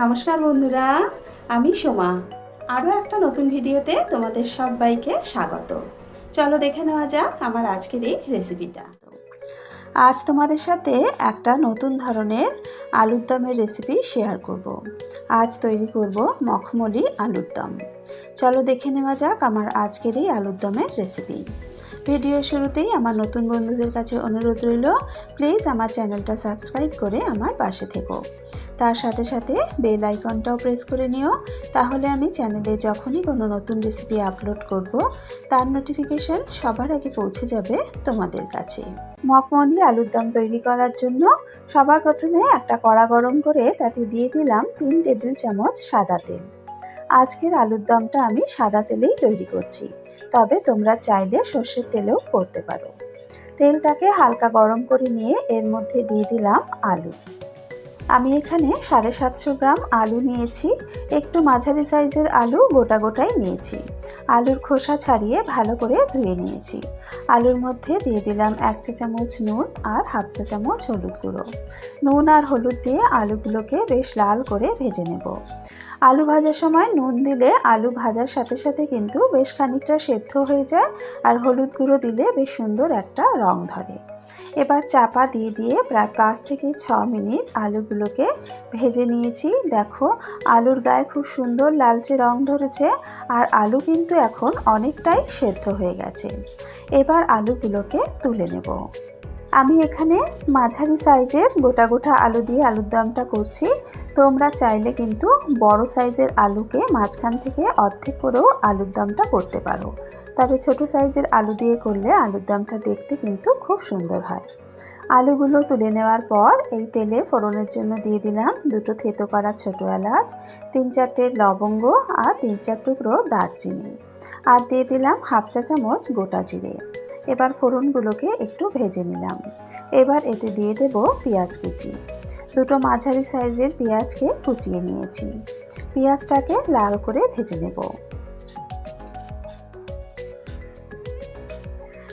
নমস্কার বন্ধুরা, আমি সোমা। আরও একটা নতুন ভিডিওতে তোমাদের সবাইকে স্বাগত। চলো দেখে নেওয়া যাক আমার আজকের এই রেসিপিটা আজ তোমাদের সাথে একটা নতুন ধরনের আলুর দমের রেসিপি শেয়ার করব। আজ তৈরি করব মখমলি আলুর দম। চলো দেখে নেওয়া যাক আমার আজকের এই আলুর দমের রেসিপি ভিডিও শুরুতেই আমার নতুন বন্ধুদের কাছে অনুরোধ রইল প্লিজ আমার চ্যানেলটা সাবস্ক্রাইব করে আমার পাশে থেকো। তার সাথে সাথে বেল আইকনটাও প্রেস করে নিও, তাহলে আমি চ্যানেলে যখনই কোনো নতুন রেসিপি আপলোড করব, তার নোটিফিকেশান সবার আগে পৌঁছে যাবে তোমাদের কাছে। মকমলি আলুর দম তৈরি করার জন্য সবার প্রথমে একটা কড়া গরম করে তাতে দিয়ে দিলাম তিন টেবিল চামচ সাদা তেল। আজকের আলুর দমটা আমি সাদা তেলেই তৈরি করছি। তবে তোমরা চাইলে সর্ষের তেলেও করতে পারো। তেলটাকে হালকা গরম করে নিয়ে এর মধ্যে দিয়ে দিলাম আলু। আমি এখানে সাড়ে সাতশো গ্রাম আলু নিয়েছি, একটু মাঝারি সাইজের আলু গোটা গোটাই নিয়েছি। আলুর খোসা ছাড়িয়ে ভালো করে ধুয়ে নিয়েছি। আলুর মধ্যে দিয়ে দিলাম এক চা চামচ নুন আর হাফ চা চামচ হলুদ গুঁড়ো। নুন আর হলুদ দিয়ে আলুগুলোকে বেশ লাল করে ভেজে নেব। আলু ভাজার সময় নুন দিলে আলু ভাজার সাথে সাথে কিন্তু বেশ খানিকটা সেদ্ধ হয়ে যায় আর হলুদ গুঁড়ো দিলে বেশ সুন্দর একটা রং ধরে। এবার চাপা দিয়ে দিয়ে প্রায় পাঁচ থেকে ছ মিনিট আলুগুলোকে ভেজে নিয়েছি। দেখো, আলুর গায়ে খুব সুন্দর লালচে রং ধরেছে আর আলু কিন্তু এখন অনেকটাই সেদ্ধ হয়ে গেছে। এবার আলুগুলোকে তুলে নেব। আমি এখানে মাঝারি সাইজের গোটা গোটা আলু দিয়ে আলুর দমটা করছি। তোমরা চাইলে কিন্তু বড় সাইজের আলুকে মাঝখান থেকে অর্ধেক করেও আলুর দমটা করতে পারো। তবে ছোট সাইজের আলু দিয়ে করলে আলুর দমটা দেখতে কিন্তু খুব সুন্দর হয়। আলুগুলো তুলে নেওয়ার পর এই তেলে ফোড়নের জন্য দিয়ে দিলাম দুটো থেতো করা ছোটো এলাচ, তিন চারটে লবঙ্গ আর তিন চার টুকরো দারচিনি। আর দিয়ে দিলাম হাফ চা চামচ গোটা জিরে। এবার ফোড়নগুলোকে একটু ভেজে নিলাম। এবার এতে দিয়ে দেব পেঁয়াজ কুচি। দুটো মাঝারি সাইজের পেঁয়াজকে কুচিয়ে নিয়েছি। পেঁয়াজটাকে লাল করে ভেজে নেব।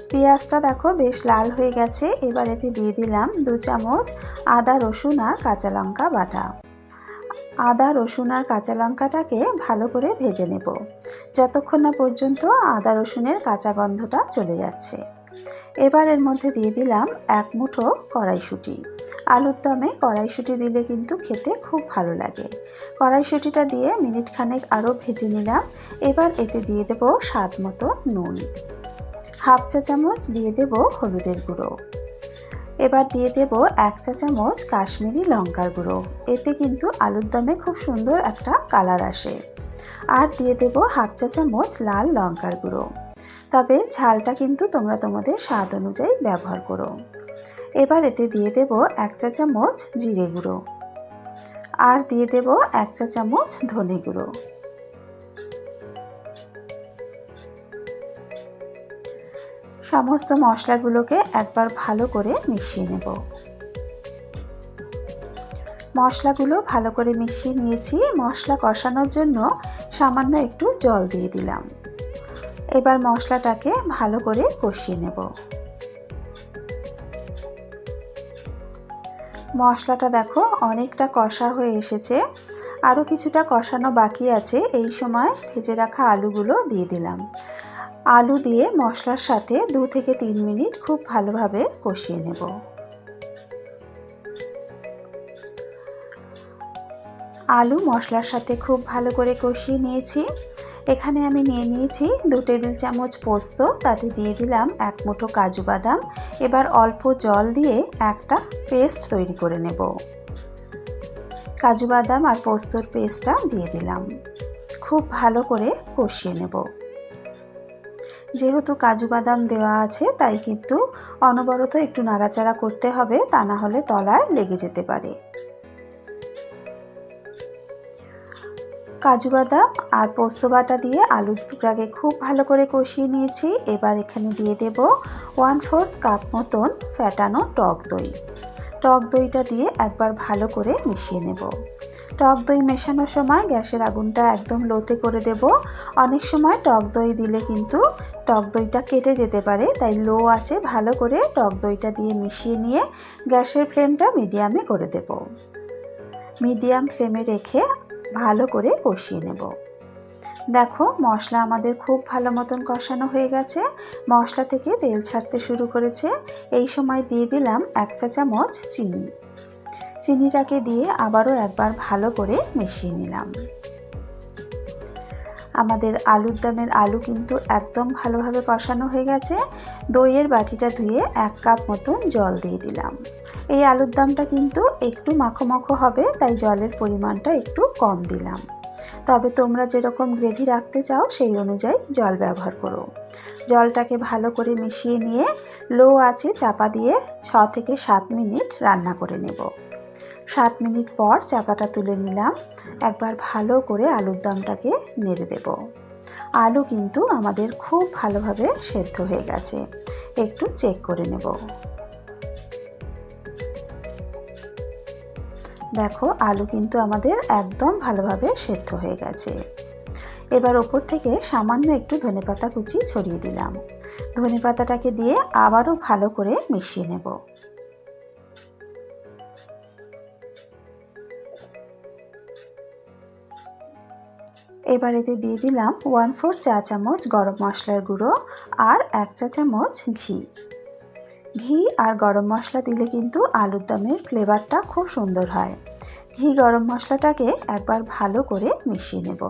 পেঁয়াজটা দেখো বেশ লাল হয়ে গেছে। এবার এতে দিয়ে দিলাম দু চামচ আদা, রসুন আর কাঁচা লঙ্কা বাটা। আদা, রসুন আর কাঁচা লঙ্কাটাকে ভালো করে ভেজে নেব। যতক্ষণ না পর্যন্ত আদা, রসুনের কাঁচা গন্ধটা চলে যাচ্ছে। এবার এর মধ্যে দিয়ে দিলাম এক মুঠো কড়াইশুঁটি। আলুর দমে কড়াইশুঁটি দিলে কিন্তু খেতে খুব ভালো লাগে। কড়াইশুঁটিটা দিয়ে মিনিট খানেক আরও ভেজে নিলাম। এবার এতে দিয়ে দেব স্বাদ মতো নুন। হাফ চা চামচ দিয়ে দেব হলুদের গুঁড়ো। এবার দিয়ে দেব এক চা চামচ কাশ্মীরি লঙ্কার গুঁড়ো। এতে কিন্তু আলুর দমে খুব সুন্দর একটা কালার আসে। আর দিয়ে দেব হাফ চা চামচ লাল লঙ্কার গুঁড়ো। তবে ঝালটা কিন্তু তোমরা তোমাদের স্বাদ অনুযায়ী ব্যবহার করো। এবার এতে দিয়ে দেব এক চা চামচ জিরে গুঁড়ো। আর দিয়ে দেব এক চা চামচ ধনে গুঁড়ো। সমস্ত মশলাগুলোকে একবার ভালো করে মিশিয়ে নেব। মশলাগুলো ভালো করে মিশিয়ে নিয়েছি। মশলা কষানোর জন্য সামান্য একটু জল দিয়ে দিলাম। এবার মশলাটাকে ভালো করে কষিয়ে নেব। মশলাটা দেখো অনেকটা কষা হয়ে এসেছে। আরও কিছুটা কষানো বাকি আছে। এই সময় ভেজে রাখা আলুগুলো দিয়ে দিলাম। আলু দিয়ে মশলার সাথে দু থেকে তিন মিনিট খুব ভালোভাবে কষিয়ে নেব। আলু মশলার সাথে খুব ভালো করে কষিয়ে নিয়েছি। এখানে আমি নিয়ে নিয়েছি দু টেবিল চামচ পোস্ত, তাতে দিয়ে দিলাম এক মুঠো কাজু বাদাম। এবার অল্প জল দিয়ে একটা পেস্ট তৈরি করে নেব। কাজু বাদাম আর পোস্তর পেস্টটা দিয়ে দিলাম। খুব ভালো করে কষিয়ে নেব। যেহেতু কাজু বাদাম দেওয়া আছে, তাই কিন্তু অনবরত একটু নাড়াচাড়া করতে হবে, তা না হলে তলায় লেগে যেতে পারে। কাজু বাদাম আর পোস্ত বাটা দিয়ে আলুটাকে খুব ভালো করে কষিয়ে নিয়েছি। এবার এখানে দিয়ে দেব ওয়ান ফোর্থ কাপ মতন ফ্যাটানো টক দই। টক দইটা দিয়ে একবার ভালো করে মিশিয়ে নেব। টক দই মেশানোর সময় গ্যাসের আগুনটা একদম লোতে করে দেব। অনেক সময় টক দই দিলে কিন্তু টক দইটা কেটে যেতে পারে, তাই লো আছে ভালো করে টক দইটা দিয়ে মিশিয়ে নিয়ে গ্যাসের ফ্লেমটা মিডিয়ামে করে দেব। মিডিয়াম ফ্লেমে রেখে ভালো করে কষিয়ে নেব। দেখো, মশলা আমাদের খুব ভালো মতন কষানো হয়ে গেছে। মশলা থেকে তেল ছাড়তে শুরু করেছে। এই সময় দিয়ে দিলাম এক চা চামচ চিনি। চিনিটাকে দিয়ে আবারও একবার ভালো করে মিশিয়ে নিলাম। আমাদের আলুর দমের আলু কিন্তু একদম ভালোভাবে কষানো হয়ে গেছে। দইয়ের বাটিটা ধুয়ে এক কাপ মতন জল দিয়ে দিলাম। এই আলুর দমটা কিন্তু একটু মাখো মাখো হবে, তাই জলের পরিমাণটা একটু কম দিলাম। তবে তোমরা যেরকম গ্রেভি রাখতে চাও, সেই অনুযায়ী জল ব্যবহার করো। জলটাকে ভালো করে মিশিয়ে নিয়ে লো আছে চাপা দিয়ে ছ থেকে সাত মিনিট রান্না করে নেব। সাত মিনিট পর চাপাটা তুলে নিলাম। একবার ভালো করে আলুর দমটাকে নেড়ে দেব। আলু কিন্তু আমাদের খুব ভালোভাবে সেদ্ধ হয়ে গেছে। একটু চেক করে নেব। দেখো, আলু কিন্তু আমাদের একদম ভালোভাবে সেদ্ধ হয়ে গেছে। এবার ওপর থেকে সামান্য একটু ধনেপাতা কুচি ছড়িয়ে দিলাম। ধনেপাতাটাকে দিয়ে আবারও ভালো করে মিশিয়ে নেব। এবার এতে দিয়ে দিলাম ওয়ান ফোর চা চামচ গরম মশলার গুঁড়ো আর এক চা চামচ ঘি। ঘি আর গরম মশলা দিলে কিন্তু আলুর দমের ফ্লেভারটা খুব সুন্দর হয়। ঘি গরম মশলাটাকে একবার ভালো করে মিশিয়ে নেব।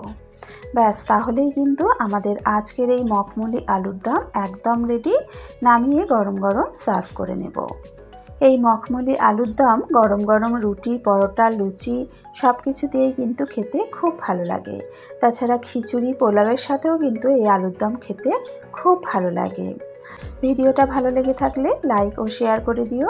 ব্যাস, তাহলেই কিন্তু আমাদের আজকের এই মখমলি আলুর দম একদম রেডি নামিয়ে গরম গরম সার্ভ করে নেব। এই মখমলি আলুর দম, গরম গরম রুটি, পরোটা, লুচি সব কিছু দিয়েই কিন্তু খেতে খুব ভালো লাগে। তাছাড়া খিচুড়ি, পোলাওয়ের সাথেও কিন্তু এই আলুর দম খেতে খুব ভালো লাগে। ভিডিওটা ভালো লেগে থাকলে লাইক ও শেয়ার করে দিও।